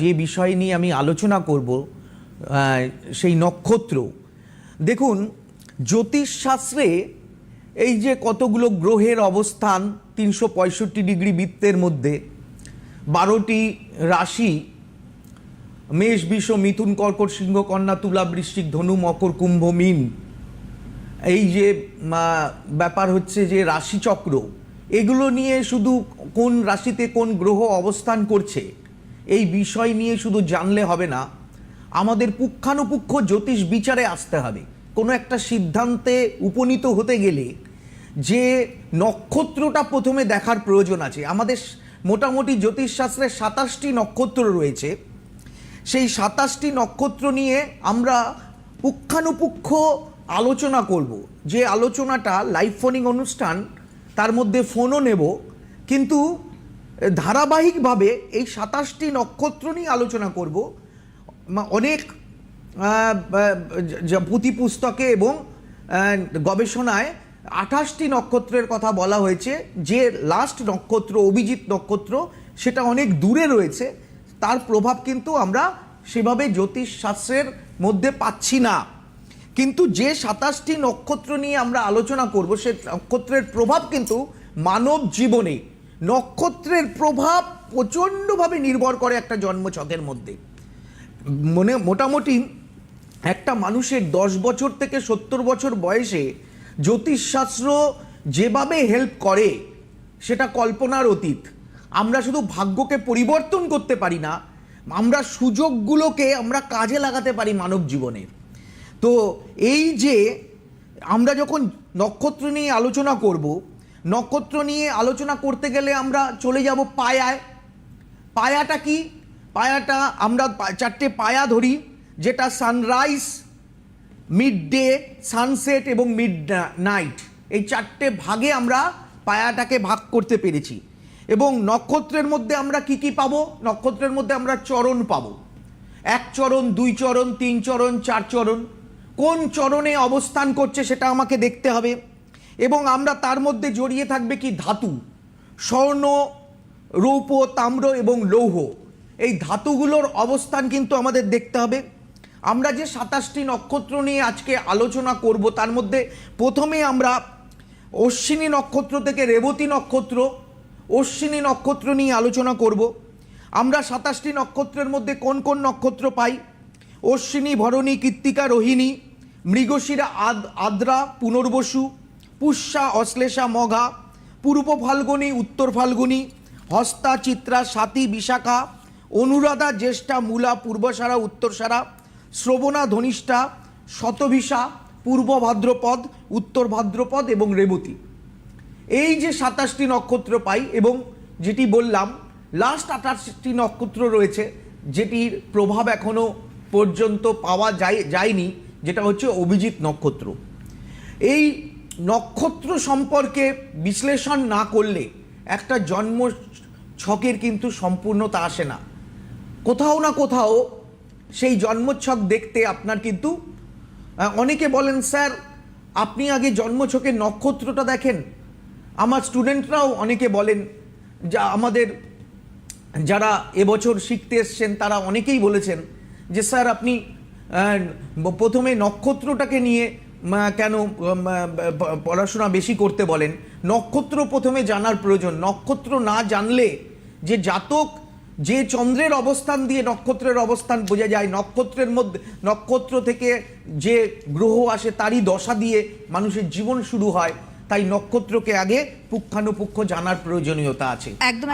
যে বিষয় নিয়ে আমি আলোচনা করব সেই নক্ষত্র। দেখুন, জ্যোতিষশাস্ত্রে এই যে কতগুলো গ্রহের অবস্থান, তিনশো পঁয়ষট্টি ডিগ্রি বৃত্তের মধ্যে, বারোটি রাশি, মেষ, বিষ, মিথুন, কর্কট সিংহ, কন্যা, তুলা, বৃশ্চিক, ধনু, মকর, কুম্ভ, মিন। এই যে ব্যাপার হচ্ছে যে রাশিচক্র, এগুলো নিয়ে শুধু কোন রাশিতে কোন গ্রহ অবস্থান করছে? এই বিষয় নিয়ে শুধু জানলে হবে না, আমাদের পুঙ্খানুপুঙ্খ জ্যোতিষ বিচারে আসতে হবে। কোনো একটা সিদ্ধান্তে উপনীত হতে গেলে যে নক্ষত্রটা প্রথমে দেখার প্রয়োজন আছে। আমাদের মোটামুটি জ্যোতিষশাস্ত্রে সাতাশটি নক্ষত্র রয়েছে। সেই সাতাশটি নক্ষত্র নিয়ে আমরা পুঙ্খানুপুঙ্খ আলোচনা করব। যে আলোচনাটা লাইভ ফোনিং অনুষ্ঠান, তার মধ্যে ফোনও নেব। কিন্তু ধারাবাহিকভাবে এই সাতাশটি নক্ষত্র নিয়ে আলোচনা করব। অনেক পুঁথি পুস্তকে এবং গবেষণায় আঠাশটি নক্ষত্রের কথা বলা হয়েছে। যে লাস্ট নক্ষত্র, অভিজিৎ নক্ষত্র, সেটা অনেক দূরে রয়েছে। তার প্রভাব কিন্তু আমরা সেভাবে জ্যোতিষশাস্ত্রের মধ্যে পাচ্ছি না। কিন্তু যে সাতাশটি নক্ষত্র নিয়ে আমরা আলোচনা করব, সে নক্ষত্রের প্রভাব কিন্তু মানব জীবনে নক্ষত্রের প্রভাব প্রচণ্ডভাবে নির্ভর করে একটা জন্মছকের মধ্যে। মনে, মোটামুটি একটা মানুষের দশ বছর থেকে সত্তর বছর বয়সে জ্যোতিষশাস্ত্র যেভাবে হেল্প করে, সেটা কল্পনার অতীত। আমরা শুধু ভাগ্যকে পরিবর্তন করতে পারি না, আমরা সুযোগগুলোকে আমরা কাজে লাগাতে পারি মানব জীবনের তো এই যে আমরা যখন নক্ষত্র নিয়ে আলোচনা করব নক্ষত্র নিয়ে আলোচনা করতে গেলে আমরা চলে যাব পায়ায়। পায়াটা কি? পায়াটা আমরা চারটে পায়া ধরি, যেটা সানরাইজ মিড ডে সানসেট এবং মিড নাইট এই চারটে ভাগে আমরা পায়াটাকে ভাগ করতে পেরেছি। এবং নক্ষত্রের মধ্যে আমরা কি কি পাবো? নক্ষত্রের মধ্যে আমরা চরণ পাবো। এক চরণ, দুই চরণ, তিন চরণ, চার চরণ। কোন চরণে অবস্থান করছে সেটা আমাকে দেখতে হবে। এবং আমরা তার মধ্যে জড়িয়ে থাকবে কি ধাতু? স্বর্ণ, রৌপ্য, তাম্র এবং লৌহ। এই ধাতুগুলোর অবস্থান কিন্তু আমাদের দেখতে হবে। আমরা যে সাতাশটি নক্ষত্র নিয়ে আজকে আলোচনা করব, তার মধ্যে প্রথমে আমরা অশ্বিনী নক্ষত্র থেকে রেবতী নক্ষত্র, অশ্বিনী নক্ষত্র নিয়ে আলোচনা করব। আমরা সাতাশটি নক্ষত্রের মধ্যে কোন কোন নক্ষত্র পাই? অশ্বিনী, ভরণী, কৃত্তিকা, রোহিণী, মৃগশিরা, আদ, আদ্রা, পুনর্বসু পুষ্যা, অশ্লেষা, মঘা, পূর্ব ফাল্গুনী, উত্তর ফাল্গুনী, হস্তা, চিত্রা সাথী বিশাখা, অনুরাধা, জ্যেষ্ঠা, মূলা, পূর্বসারা, উত্তরসারা, শ্রবণা, ধনিষ্ঠা শতভিসা পূর্ব ভাদ্রপদ, উত্তর ভাদ্রপদ এবং রেবতী। এই যে সাতাশটি নক্ষত্র পাই এবং যেটি বললাম লাস্ট আঠাশটি নক্ষত্র রয়েছে, যেটির প্রভাব এখনও পর্যন্ত পাওয়া যায়, যায়নি, যেটা হচ্ছে অভিজিৎ নক্ষত্র। এই নক্ষত্র সম্পর্কে বিশ্লেষণ না করলে একটা জন্ম ছকের কিন্তু সম্পূর্ণতা আসে না। কোথাও না কোথাও সেই জন্মছক দেখতে আপনার কিন্তু অনেকে বলেন, স্যার, আপনি আগে জন্মছকের নক্ষত্রটা দেখেন। আমার স্টুডেন্টরাও অনেকে বলেন, যা আমাদের যারা এবছর শিখতে এসছেন, তারা অনেকেই বলেছেন যে, স্যার, আপনি প্রথমে নক্ষত্রটাকে নিয়ে কেন পড়াশোনা বেশি করতে বলেন? নক্ষত্র প্রথমে জানার প্রয়োজন। নক্ষত্র না জানলে যে জাতক, যে চন্দ্রের অবস্থান দিয়ে নক্ষত্রের অবস্থান বোঝা যায়, নক্ষত্রের মধ্যে, নক্ষত্র থেকে যে গ্রহ আসে তারই দশা দিয়ে মানুষের জীবন শুরু হয়, তাই নক্ষত্রকে আগে পুঙ্খানুপুঙ্খ জানার প্রয়োজনীয়তা আছে। একদম